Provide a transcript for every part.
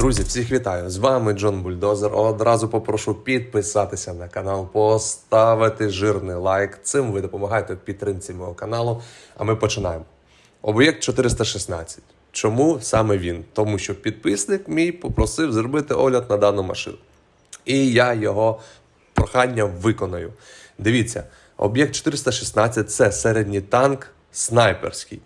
Друзі, всіх вітаю! З вами Джон Бульдозер. Одразу попрошу підписатися на канал, поставити жирний лайк. Цим ви допомагаєте підтримці мого каналу. А ми починаємо. Об'єкт 416. Чому саме він? Тому що підписник мій попросив зробити огляд на дану машину. І я його прохання виконую. Дивіться, об'єкт 416 це середній танк снайперський.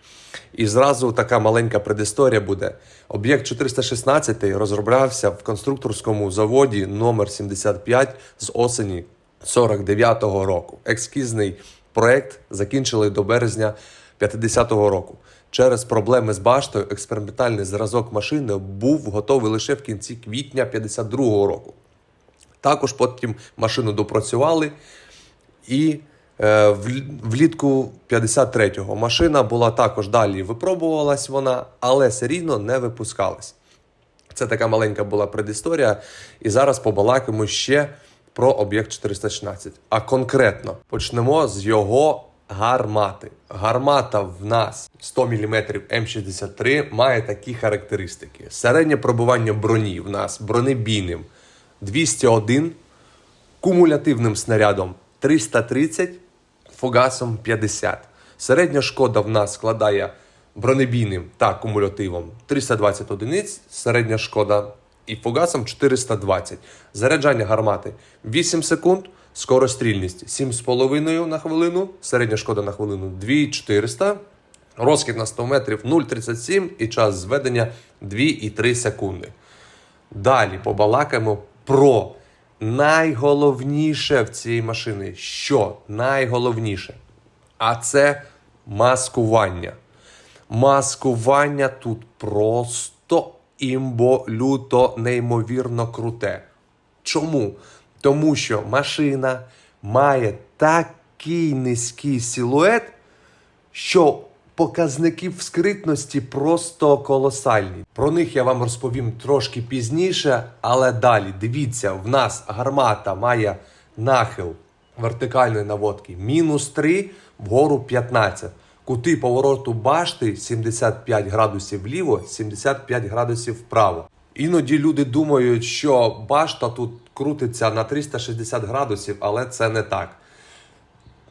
І зразу така маленька предісторія буде. Об'єкт 416 розроблявся в конструкторському заводі номер 75 з осені 49-го року. Екскізний проект закінчили до березня 50-го року. Через проблеми з баштою експериментальний зразок машини був готовий лише в кінці квітня 52-го року. Також потім машину допрацювали і влітку 53-го машина була також далі випробувалась вона, але серійно не випускалась. Це така маленька була предісторія. І зараз побалакаємо ще про об'єкт 416. А конкретно почнемо з його гармати. Гармата в нас 100 мм М63 має такі характеристики: середнє пробування броні в нас бронебійним 201, кумулятивним снарядом 330, фугасом 50. Середня шкода в нас складає бронебійним та кумулятивом 320 одиниць, середня шкода і фугасом 420. Заряджання гармати 8 секунд, скорострільність 7,5 на хвилину, середня шкода на хвилину 2400. Розхід на 100 метрів 0,37 і час зведення 2,3 секунди. Далі побалакаємо про найголовніше в цій машині. Що найголовніше? А це маскування. Маскування тут просто імбо люто неймовірно круте. Чому? Тому що машина має такий низький силует, що показники скритності просто колосальні. Про них я вам розповім трошки пізніше, але далі дивіться, в нас гармата має нахил вертикальної наводки мінус 3, вгору 15. Кути повороту башти 75 градусів вліво, 75 градусів вправо. Іноді люди думають, що башта тут крутиться на 360 градусів, але це не так.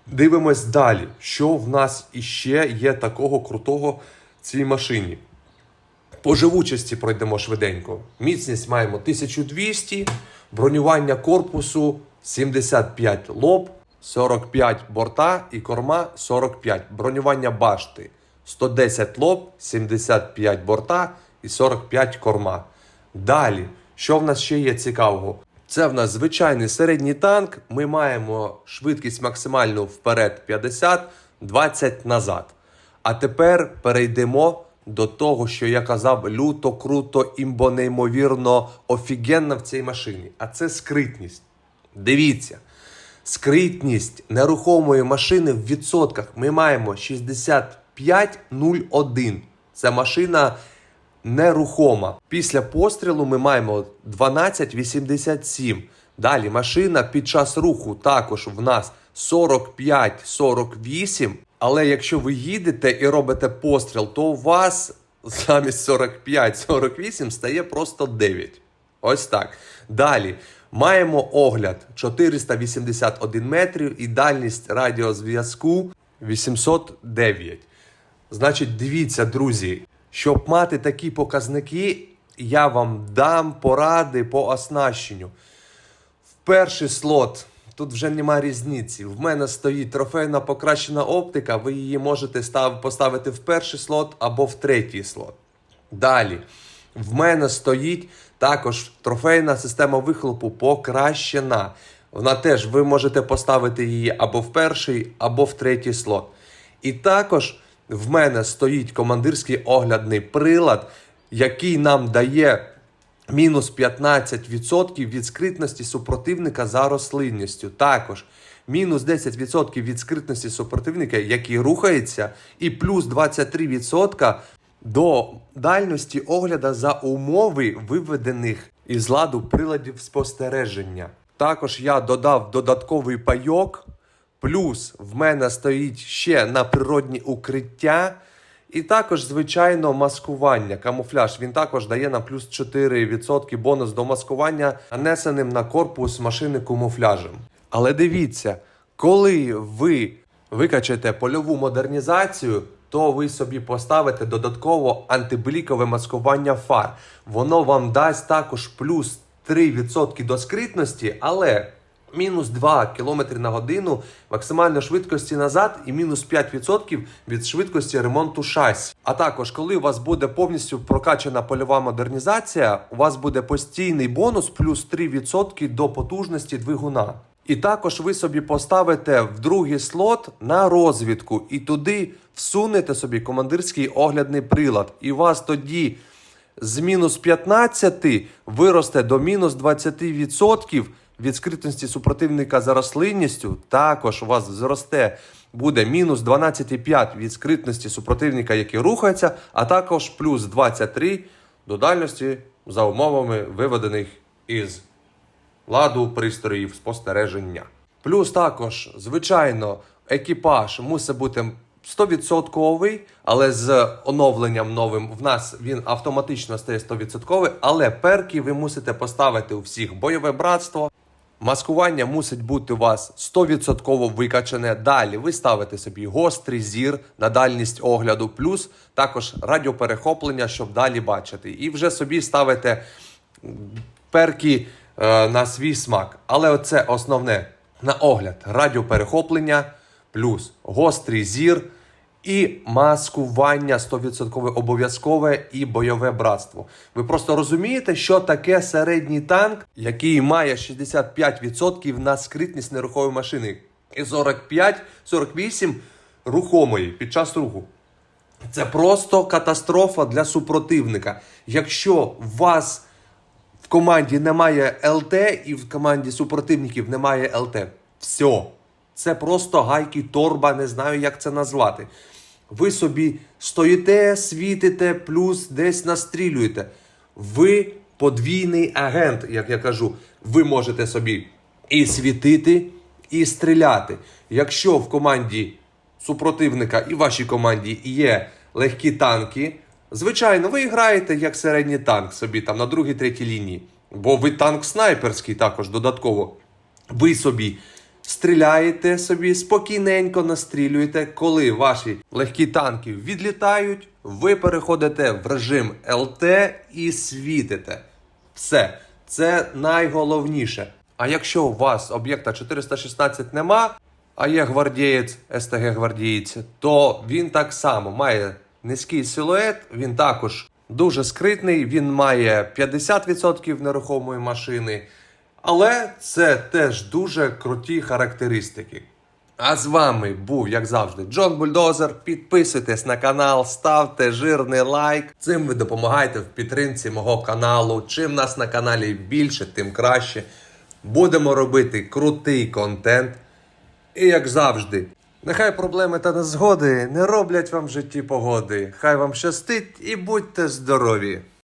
Дивимось далі, що в нас іще є такого крутого в цій машині. По живучості пройдемо швиденько. Міцність маємо 1200, бронювання корпусу 75 лоб, 45 борта і корма 45. Бронювання башти 110 лоб, 75 борта і 45 корма. Далі, що в нас ще є цікавого? Це в нас звичайний середній танк. Ми маємо швидкість максимальну вперед 50, 20 назад. А тепер перейдемо до того, що я казав, люто, круто, імбо неймовірно офігенно в цій машині. А це скритність. Дивіться, скритність нерухомої машини в відсотках ми маємо 65,01. Це машина нерухома. Після пострілу ми маємо 12,87. Далі машина під час руху також в нас 45-48. Але якщо ви їдете і робите постріл, то у вас замість 45-48 стає просто 9. Ось так. Далі маємо огляд 481 метрів і дальність радіозв'язку 809. Значить, дивіться, друзі, щоб мати такі показники, я вам дам поради по оснащенню. В перший слот тут вже нема різниці. В мене стоїть трофейна покращена оптика, ви її можете став, поставити в перший слот або в третій слот. Далі, в мене стоїть також трофейна система вихлопу покращена. Вона теж ви можете поставити її або в перший, або в третій слот. І також в мене стоїть командирський оглядний прилад, який нам дає мінус 15% від скритності супротивника за рослинністю. Також мінус 10% від скритності супротивника, який рухається, і плюс 23% до дальності огляда за умови виведених із ладу приладів спостереження. Також я додав додатковий пайок. Плюс в мене стоїть ще на природні укриття. І також, звичайно, маскування, камуфляж. Він також дає нам плюс 4% бонус до маскування, нанесеним на корпус машини камуфляжем. Але дивіться, коли ви викачаєте польову модернізацію, то ви собі поставите додатково антиблікове маскування фар. Воно вам дасть також плюс 3% до скритності, але мінус 2 км на годину максимальної швидкості назад і мінус 5% від швидкості ремонту шасі. А також, коли у вас буде повністю прокачана польова модернізація, у вас буде постійний бонус плюс 3% до потужності двигуна. І також ви собі поставите в другий слот на розвідку і туди всунете собі командирський оглядний прилад. І у вас тоді з мінус 15 виросте до мінус 20% від скритності супротивника за рослинністю. Також у вас зросте буде мінус 12,5 від скритності супротивника, який рухається, а також плюс 23 до дальності за умовами виведених із ладу пристроїв спостереження. Плюс також, звичайно, екіпаж мусить бути 100%, але з оновленням новим в нас він автоматично стає 100%, але перки ви мусите поставити у всіх бойове братство. Маскування мусить бути у вас 100% викачане. Далі ви ставите собі гострий зір на дальність огляду, плюс також радіоперехоплення, щоб далі бачити. І вже собі ставите перки е, на свій смак. Але оце основне на огляд: радіоперехоплення, плюс гострий зір і маскування 100% обов'язкове і бойове братство. Ви просто розумієте, що таке середній танк, який має 65% на скритність нерухомої машини, і 45-48 рухомої під час руху. Це просто катастрофа для супротивника. Якщо у вас в команді немає ЛТ і в команді супротивників немає ЛТ, все. Це просто гайки, торба, не знаю, як це назвати. Ви собі стоїте, світите, плюс десь настрілюєте. Ви подвійний агент, як я кажу. Ви можете собі і світити, і стріляти. Якщо в команді супротивника і в вашій команді є легкі танки, звичайно, ви граєте як середній танк собі там на другій, третій лінії. Бо ви танк снайперський також додатково. Ви собі стріляєте собі, спокійненько настрілюєте. Коли ваші легкі танки відлітають, ви переходите в режим ЛТ і світите. Все, це найголовніше. А якщо у вас об'єкта 416 нема, а є гвардієць, СТГ гвардієць, то він так само має низький силует, він також дуже скритний, він має 50% нерухомої машини. Але це теж дуже круті характеристики. А з вами був, як завжди, Джон Бульдозер. Підписуйтесь на канал, ставте жирний лайк. Цим ви допомагаєте в підтримці мого каналу. Чим нас на каналі більше, тим краще. Будемо робити крутий контент. І як завжди, нехай проблеми та незгоди не роблять вам в житті погоди. Хай вам щастить і будьте здорові!